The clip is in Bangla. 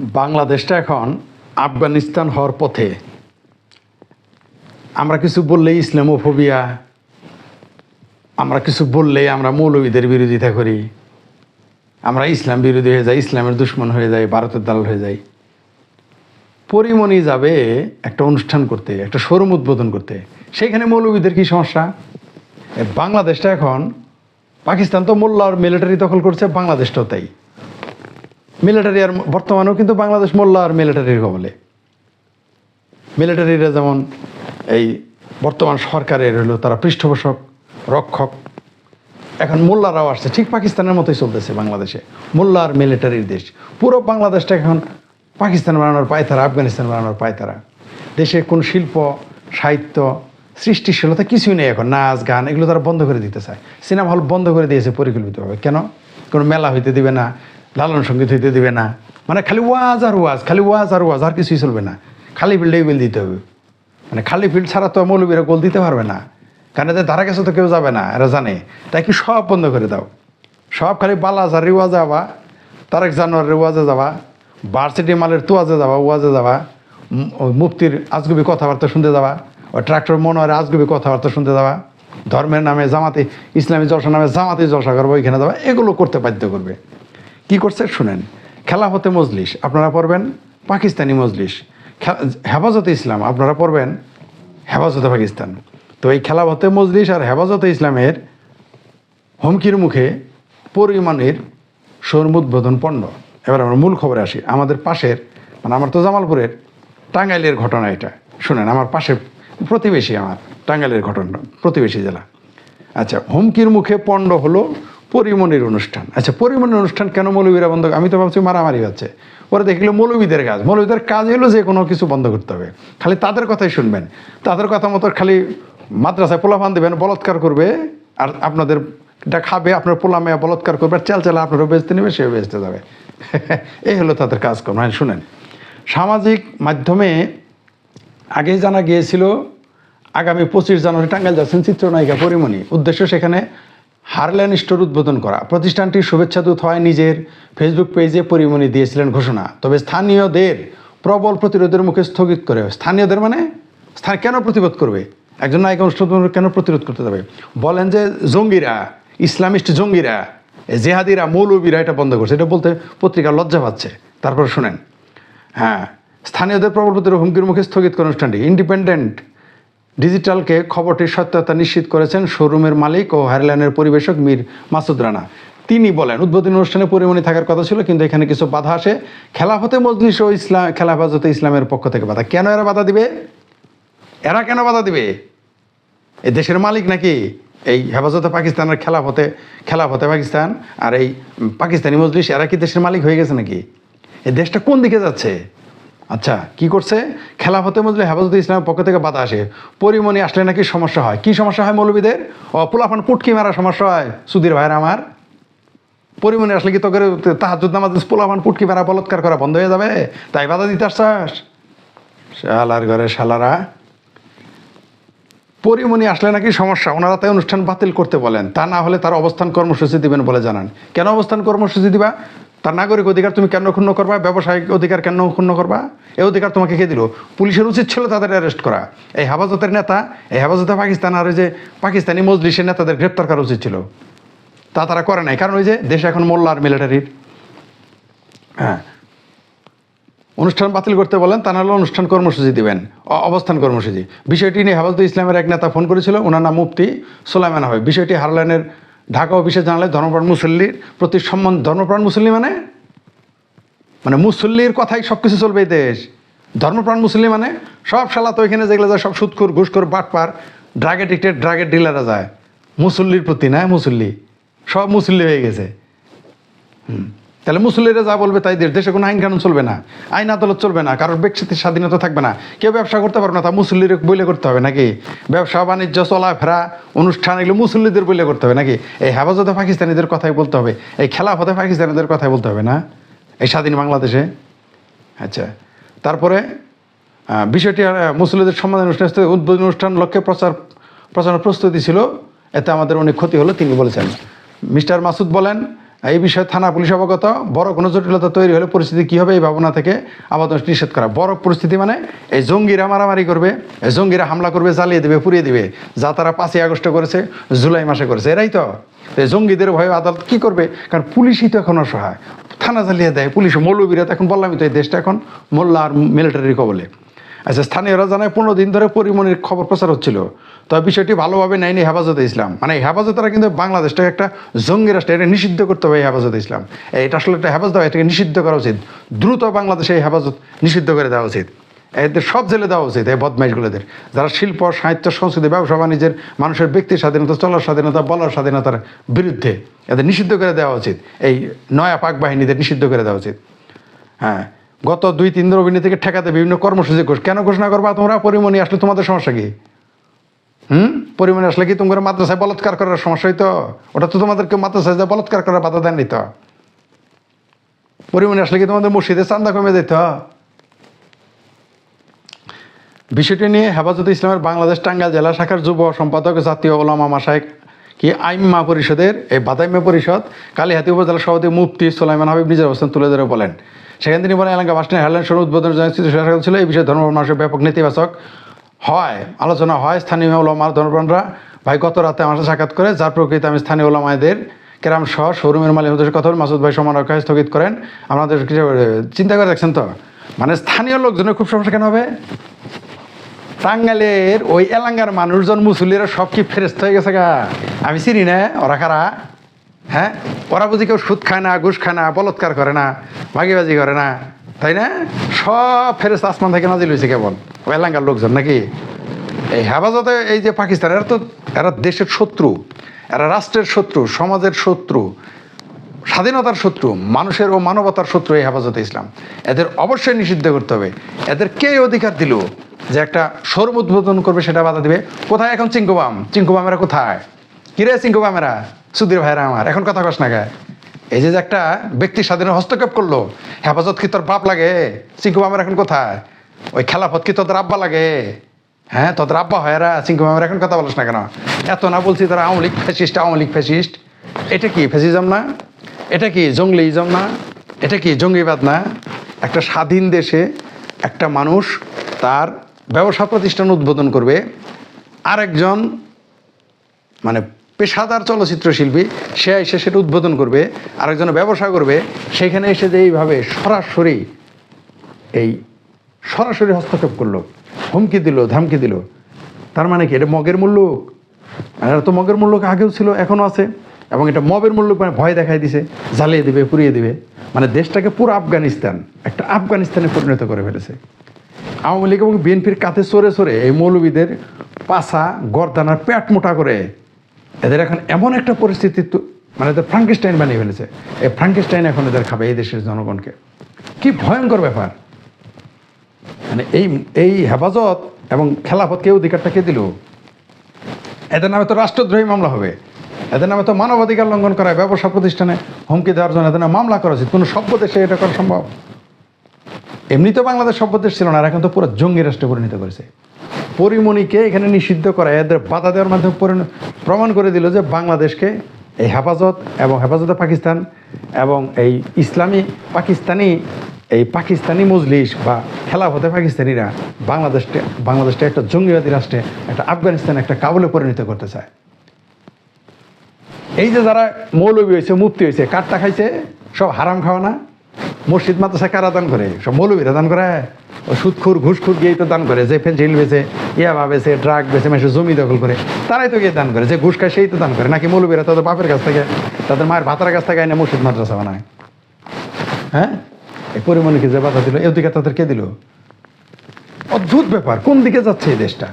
বাংলাদেশটা এখন আফগানিস্তান হওয়ার পথে। আমরা কিছু বললেই ইসলামোফোবিয়া, আমরা কিছু বললেই আমরা মৌলবীদের বিরোধিতা করি। আমরা ইসলাম বিরোধী হয়ে যাই, ইসলামের দুশ্মন হয়ে যাই, ভারতের দালাল হয়ে যাই। পরিমণি যাবে একটা অনুষ্ঠান করতে, একটা শোরুম উদ্বোধন করতে। সেইখানে মৌলবীদের কি সমস্যা? বাংলাদেশটা এখন, পাকিস্তান তো মোল্লা আর মিলিটারি দখল করছে, বাংলাদেশটাও তাই। মিলিটারি আর বর্তমানেও কিন্তু বাংলাদেশ মোল্লা আর মিলিটারির কবলে। মিলিটারিরা যেমন এই বর্তমান সরকারের হলো তারা পৃষ্ঠপোষক, রক্ষক। এখন মোল্লারাও আসছে। ঠিক পাকিস্তানের মতোই চলতেছে বাংলাদেশে। মোল্লা আর মিলিটারির দেশ। পুরো বাংলাদেশটা এখন পাকিস্তান বানানোর পায়তারা আফগানিস্তান বানানোর পায়তারা দেশে কোন শিল্প, সাহিত্য সৃষ্টিশীলতা কিছুই নেই এখন। নাচ, গান, এগুলো তারা বন্ধ করে দিতে চায়। সিনেমা হল বন্ধ করে দিয়েছে পরিকল্পিতভাবে। কেন? কোনো মেলা হইতে দিবে না। লালন সংগীত হইতে দিবে না। মানে খালি ওয়াজ আর ওয়াজ, খালি ওয়াজ আর ওয়াজ, আর কিছুই চলবে না। খালি ফিল্ডেই বিল দিতে হবে। মানে খালি ফিল্ড ছাড়া তো মৌলবীরা গোল দিতে পারবে না। কারণ এদের ধারা কাছে তো কেউ যাবে না, এরা জানে। তাই কি সব বন্ধ করে দাও। সব খালি বালাজ আর রিওয়াজে যাবা। তারেক জানোয়ার রিওয়াজে যাবা। ভার্সিটি মালের তোয়াজে যাবা ওয়াজে যাবা। মুফতির আজগুবি কথাবার্তা শুনতে যাবা। ওই ট্রাক্টর মনোয়ারে আজগুবি কথাবার্তা শুনতে যাবা। ধর্মের নামে জামাতে, ইসলামী জলসা নামে জামাতে জলসা করব, ওইখানে যাবা। এগুলো করতে বাধ্য করবে। কি করছে? শুনেন, খেলা হতে মজলিস, আপনারা পড়বেন পাকিস্তানি মজলিস। হেফাজতে ইসলাম, আপনারা পড়বেন হেফাজতে পাকিস্তান। তো এই খেলা হতে মজলিস আর হেফাজতে ইসলামের হুমকির মুখে পরিমাণের সৌরমুদ্বোধন পণ্য। এবার আমরা মূল খবরে আসি। আমাদের পাশের মানে আমার তো জামালপুরের, টাঙ্গাইলের ঘটনা এটা। শুনেন, আমার পাশে প্রতিবেশী আমার, টাঙ্গাইলের ঘটনা, প্রতিবেশী জেলা। আচ্ছা হুমকির মুখে পণ্ড হলো পরিমণির অনুষ্ঠান। আচ্ছা পরিমণির অনুষ্ঠান কেন মৌলবীরা বন্ধ আমি তো ভাবছি মারামারি হচ্ছে। পরে দেখল মৌলবীদের কাজ। মৌলবীদের কাজ হলো যে কোনো কিছু বন্ধ করতে হবে। খালি তাদের কথাই শুনবেন। তাদের কথা মতো খালি মাদ্রাসায় পোলাপান দেবেন, বলৎকার করবে, আর আপনাদের এটা খাবে, আপনার পোলা মেয়া বলৎকার করবে, আর চাল চালা আপনারও বেচতে নেবে, সেও বেচতে যাবে। এই হলো তাদের কাজকর্ম। হ্যাঁ শুনেন। সামাজিক মাধ্যমে আগেই জানা গিয়েছিল, আগামী পঁচিশ জানুয়ারি টাঙ্গাইল যাচ্ছেন চিত্রনায়িকা পরিমণি। উদ্দেশ্য সেখানে হারল্যান্ড স্টোর উদ্বোধন করা। প্রতিষ্ঠানটির শুভেচ্ছা দূত হয় নিজের ফেসবুক পেজে পরিমণি দিয়েছিলেন ঘোষণা। তবে স্থানীয়দের প্রবল প্রতিরোধের মুখে স্থগিত করে। স্থানীয়দের মানে? স্থান কেন প্রতিরোধ করবে? একজন নায়িকা অনুষ্ঠান কেন প্রতিরোধ করতে যাবে? বলেন যে জঙ্গিরা, ইসলামিস্ট জঙ্গিরা, জেহাদিরা, মৌলবীরা এটা বন্ধ করছে। এটা বলতে পত্রিকা লজ্জা পাচ্ছে। তারপরে শোনেন। হ্যাঁ স্থানীয়দের প্রবল প্রতিরোধ হুমকির মুখে স্থগিত করে অনুষ্ঠানটি। ইন্ডিপেন্ডেন্ট ডিজিটালকে খবরটির সত্যতা নিশ্চিত করেছেন শোরুমের মালিক ও হারল্যান্ডের পরিবেশক মীর মাসুদ রানা। তিনি বলেন, উদ্বোধনী অনুষ্ঠানে পরিমণি থাকার কথা ছিল, কিন্তু এখানে কিছু বাধা আসে। খেলাফতে মজলিস ও ইসলাম, খেলাফাজতে ইসলামের পক্ষ থেকে বাধা। কেন এরা বাধা দিবে? এরা কেন বাধা দিবে? এই দেশের মালিক নাকি? এই হেফাজতে পাকিস্তানের খেলাফতে খেলাফতে পাকিস্তান আর এই পাকিস্তানি মজলিস, এরা কি দেশের মালিক হয়ে গেছে নাকি? এই দেশটা কোন দিকে যাচ্ছে? আচ্ছা কি করছে? খেলাফতে মজলি হেফাজতে ইসলামের পক্ষ থেকে বাধা আসে। পরিমণি আসলে নাকি সমস্যা হয়? কি সমস্যা হয় মৌলবীদের? ও পোলাফান পুটকি মারা সমস্যা হয়, সুধীর ভাইয়ের আমার। পরিমণি আসলে কি তোকে তাহাজুদ নামাজ পোলাফান পুটকি মারা বলৎকার করা বন্ধ হয়ে যাবে? তাই বাধা দিতে আসছাস? শালার ঘরে শালারা। পরিমণি আসলে নাকি সমস্যা? ওনারা তাই অনুষ্ঠান বাতিল করতে বলেন। তা না হলে তার অবস্থান কর্মসূচি দিবেন বলে জানান। কেন অবস্থান কর্মসূচি দিবা? তার নাগরিক অধিকার তুমি কেন ক্ষুণ্ণ করবা? ব্যবসায়িক অধিকার কেন ক্ষুণ্ণ করবা? এই অধিকার তোমাকে কে দিল? পুলিশের উচিত ছিল তাদের অ্যারেস্ট করা। এই হেফাজতের নেতা, এই হেফাজতে পাকিস্তান আর ওই যে পাকিস্তানি মজলিসের নেতাদের গ্রেপ্তার করা উচিত ছিল। তা তারা করে নাই। কারণ ওই যে দেশে এখন মোল্লা আর মিলিটারির হ্যাঁ। অনুষ্ঠান বাতিল করতে বলেন, তা নাহলে অনুষ্ঠান কর্মসূচি দিবেন। অবস্থান কর্মসূচি। বিষয়টি নিয়ে হেফাজত ইসলামের এক নেতা ফোন করেছিল। ওনার নাম মুফতি সোলাইমান হবে বিষয়টি হারলানের ঢাকা অফিসে জানালে ধর্মপ্রাণ মুসল্লির প্রতি সম্মান, ধর্মপ্রাণ মুসল্লি মানে? মানে মুসল্লির কথাই সব কিছু চলবে এই দেশ। ধর্মপ্রাণ মুসল্লি মানে সব শালা তো এখানে যেগুলো যায় সব সুৎখুর, ঘুষখোর, বাটপার ড্রাগ এডিক্টেড ড্রাগের ডিলাররা যায়। মুসল্লির প্রতি না মুসল্লি? সব মুসল্লি হয়ে গেছে। তাহলে মুসল্লিরা যা বলবে তাই দেশ কোনো আইন কানুন চলবে না। আইন আদালত চলবে না। কারোর ব্যক্তির স্বাধীনতা থাকবে না। কেউ ব্যবসা করতে পারবে না তা মুসল্লির বইলে করতে হবে নাকি? ব্যবসা বাণিজ্য চলাফেরা অনুষ্ঠান এগুলো মুসল্লিদের বইলে করতে হবে নাকি? এই হেফাজতে পাকিস্তানিদের কথাই বলতে হবে। এই খেলাফতে পাকিস্তানিদের কথাই বলতে হবে না? এই স্বাধীন বাংলাদেশে? আচ্ছা। তারপরে বিষয়টি আহ, মুসল্লিদের সম্মান অনুষ্ঠান উদ্বোধনী অনুষ্ঠান লক্ষ্যে প্রচার প্রচারের প্রস্তুতি ছিল। এতে আমাদের অনেক ক্ষতি হলো তিনি বলেছেন। মিস্টার মাসুদ বলেন এই বিষয়ে থানা পুলিশ অবগত, বড় কোনো জটিলতা তৈরি হলে পরিস্থিতি কী হবে এই ভাবনা থেকে আপাতত নিষেধ করা। বড় পরিস্থিতি মানে এই জঙ্গিরা মারামারি করবে জঙ্গিরা হামলা করবে, জ্বালিয়ে দেবে, পুড়িয়ে দেবে, যা তারা পাঁচই আগস্টে করেছে, জুলাই মাসে করেছে, এরাই তো। তো এই জঙ্গিদের ভয়ে আদালত কী করবে? কারণ পুলিশই তো এখন অসহায়। থানা জ্বালিয়ে দেয়, পুলিশ মৌলবীরা তো এখন বললামই তো এই দেশটা এখন মোল্লা আর মিলিটারির কবলে। আচ্ছা স্থানীয়রা জানায় পনেরো দিন ধরে পরিমণির খবর প্রচার হচ্ছিল। তবে বিষয়টি ভালোভাবে নেয়নি হেফাজতে ইসলাম। মানে হেফাজতরা কিন্তু বাংলাদেশটাকে একটা জঙ্গি রাষ্ট্র, এটা নিষিদ্ধ করতে হবে হেফাজতে ইসলাম। এটা আসলে একটা হেফাজত এটাকে নিষিদ্ধ করা উচিত। দ্রুত বাংলাদেশে এই হেফাজত নিষিদ্ধ করে দেওয়া উচিত। এদের সব জেলে দেওয়া উচিত, এই বদমাইশগুলোদের। যারা শিল্প, সাহিত্য, সংস্কৃতি, ব্যবসা, বাণিজ্যের, মানুষের ব্যক্তির স্বাধীনতা, চলার স্বাধীনতা, বলার স্বাধীনতার বিরুদ্ধে এদের নিষিদ্ধ করে দেওয়া উচিত। এই নয়া পাক বাহিনীদের নিষিদ্ধ করে দেওয়া উচিত। হ্যাঁ গত দুই, তিন দিন অভিনয় থেকে ঠেকাতে বিভিন্ন কর্মসূচি ঘোষ কেন ঘোষণা করবা তোমরা? পরিমণি আসলে তোমাদের সমস্যা কি? হুম? পরিমণি আসলে কি তোমার মাদ্রাসায় বলৎকার করার সমস্যা হইতো? ওটা তো তোমাদেরকে মাদ্রাসায় যা বলৎকার করার বাধা দেন তো। পরিমণি আসলে কি তোমাদের মসজিদে চান্দা কমে যেত বিষয়টি নিয়ে হেফাজতে ইসলামের বাংলাদেশ টাঙ্গাইল জেলা শাখার যুব সম্পাদক জাতীয় ওলামা মাসায়েক কি আইম্মা পরিষদের, এই বাদাইম্মা পরিষদ কালীহাতি উপজেলা সভাপতি মুফতি সোলাইমান হাবিব নিজের অবস্থান তুলে ধরে বলেন। সেখানে তিনি বলেন, এলাকা বাসস্ট্যান্ড হেডলাইন শুরু উদ্বোধন জানিয়েছিল ছিল। এই বিষয়ে ধর্ম মানুষের ব্যাপক নেতিবাচক হয়, আলোচনা হয়। স্থানীয় ওলামার ধর্মপ্রাণরা ভাই গত রাতে আমার সাথে সাক্ষাৎ করে। যার প্রকৃতি আমি স্থানীয় ওলামায়দের কেরাম সহ শোরুমের মালিক কথা মাসুদ ভাই সমান রক্ষায় স্থগিত করেন। আমাদের চিন্তা করে দেখছেন তো? মানে স্থানীয় লোকজনের খুব সমস্যা কেন হবে? টাঙ্গালের ওই এলাঙ্গার মানুষজন মুসলিরা সব কি ফেরেস্ত হয়ে গেছে গা? আমি চিনি না, ওরা কারা? হ্যাঁ? ওরা বুঝি কেউ সুদ খায় না, ঘুষ খায় না, বলৎকার করে না, ভাগিবাজি করে না, তাই না? সব ফেরেস আসমান থেকে নাজিল হয়েছে কেবল। ওই এলাঙ্গার লোকজন নাকি? এই হেফাজতে এই যে পাকিস্তান, এরা তো, এরা দেশের শত্রু, এরা রাষ্ট্রের শত্রু, সমাজের শত্রু, স্বাধীনতার শত্রু, মানুষের ও মানবতার শত্রু এই হেফাজতে ইসলাম। এদের অবশ্যই নিষিদ্ধ করতে হবে। এদের কে অধিকার দিল যে একটা শোরুম উদ্বোধন করবে, সেটা বাধা দিবে? কোথায় এখন চিঙ্কুবাম? চিঙ্কুবামেরা কোথায়? কিরে চিঙ্কুবামেরা? সুধীর ভাইরা আমার, এখন কথা কস না গায়ে। এই যে একটা ব্যক্তি স্বাধীন হস্তক্ষেপ করল, হেফাজত কি তোর বাপ লাগে? চিঙ্কুবামের এখন কোথায়? ওই খেলাফত কি তোদের আব্বা লাগে? হ্যাঁ তোদের আব্বা হয় এরা চিঙ্কুবামের এখন কথা বলিস না কেন? এত না বলছি তোরা আওয়ামী লীগ ফ্যাসিস্ট, আওয়ামী লীগ ফ্যাসিস্ট। এটা কি ফ্যাসিজম না? এটা কি জঙ্গলিজম না? এটা কি জঙ্গিবাদ না? একটা স্বাধীন দেশে একটা মানুষ তার ব্যবসা প্রতিষ্ঠান উদ্বোধন করবে, আরেকজন মানে পেশাদার চলচ্চিত্র শিল্পী সে এসে সেটা উদ্বোধন করবে, আরেকজন ব্যবসা করবে, সেখানে এসে যে এইভাবে সরাসরি এই সরাসরি হস্তক্ষেপ করল, হুমকি দিল, ধামকি দিল, তার মানে কি এটা মগের মূল্য আর তো মগের মূল্য আগেও ছিল, এখনও আছে, এবং এটা মবের মূল্য মানে ভয় দেখাই দিছে, জ্বালিয়ে দিবে, পুড়িয়ে দিবে। মানে দেশটাকে পুরো আফগানিস্তান, একটা আফগানিস্তানে পরিণত করে ফেলেছে। আওয়ামী লীগ এবং বিএনপির কাছে সরে সরে এই মৌলবীদের পাশা গরদানার পেট মোটা করে এদের এখন এমন একটা পরিস্থিতি মানে এদের ফ্রাঙ্কিস্টাইন বানিয়ে ফেলেছে। এই ফ্রাঙ্কিস্টাইন এখন এদের খাবে এই দেশের জনগণকে। কি ভয়ঙ্কর ব্যাপার। মানে এই এই হেফাজত এবং খেলাফতকে অধিকারটা কে দিল? এদের নামে তো রাষ্ট্রদ্রোহী মামলা হবে। এদের নামে তো মানবাধিকার লঙ্ঘন করা, ব্যবসা প্রতিষ্ঠানে হুমকি দেওয়ার জন্য এদের নামে মামলা করা উচিত। কোনো সভ্য দেশে এটা করা সম্ভব? এমনি তো বাংলাদেশ সভ্য দেশ ছিল না, আর এখন তো পুরো জঙ্গি রাষ্ট্রে পরিণত করেছে। পরিমণিকে এখানে নিষিদ্ধ করা, এদের বাধা দেওয়ার মাধ্যমে প্রমাণ করে দিল যে বাংলাদেশকে এই হেফাজত এবং হেফাজতে পাকিস্তান এবং এই ইসলামী পাকিস্তানি, এই পাকিস্তানি মজলিস বা খেলাফতে পাকিস্তানিরা বাংলাদেশকে বাংলাদেশটা একটা জঙ্গিবাদী রাষ্ট্রে, একটা আফগানিস্তান, একটা কাবুলে পরিণত করতে চায়। এই যে যারা মৌলবী হয়েছে মুক্তি হয়েছে কাঠটা খাইছে, সব হারাম খাওয়া না। মসজিদ মাদ্রাসা কারা দান করে? সব মৌলবীরা দান করে। সুদখুর ঘুষখুর গিয়েই তো দান করে, যে ফেন্সিল বেছে ইয়াবা বেছে ড্রাগ বেছে মেসে জমি দখল করে, তারাই তো গিয়ে দান করে, যে ঘুষ খায় সেই তো দান করে। নাকি মৌলবীরা তাদের বাপের কাছ থেকে, তাদের মায়ের ভাতার কাছ থেকে আইনে মসজিদ, মাদ্রাসা বানায়? হ্যাঁ? এই পরিমণিকে যে বাধা দিল, এদিকে তাদের কে দিল? অদ্ভুত ব্যাপার, কোন দিকে যাচ্ছে এই দেশটা?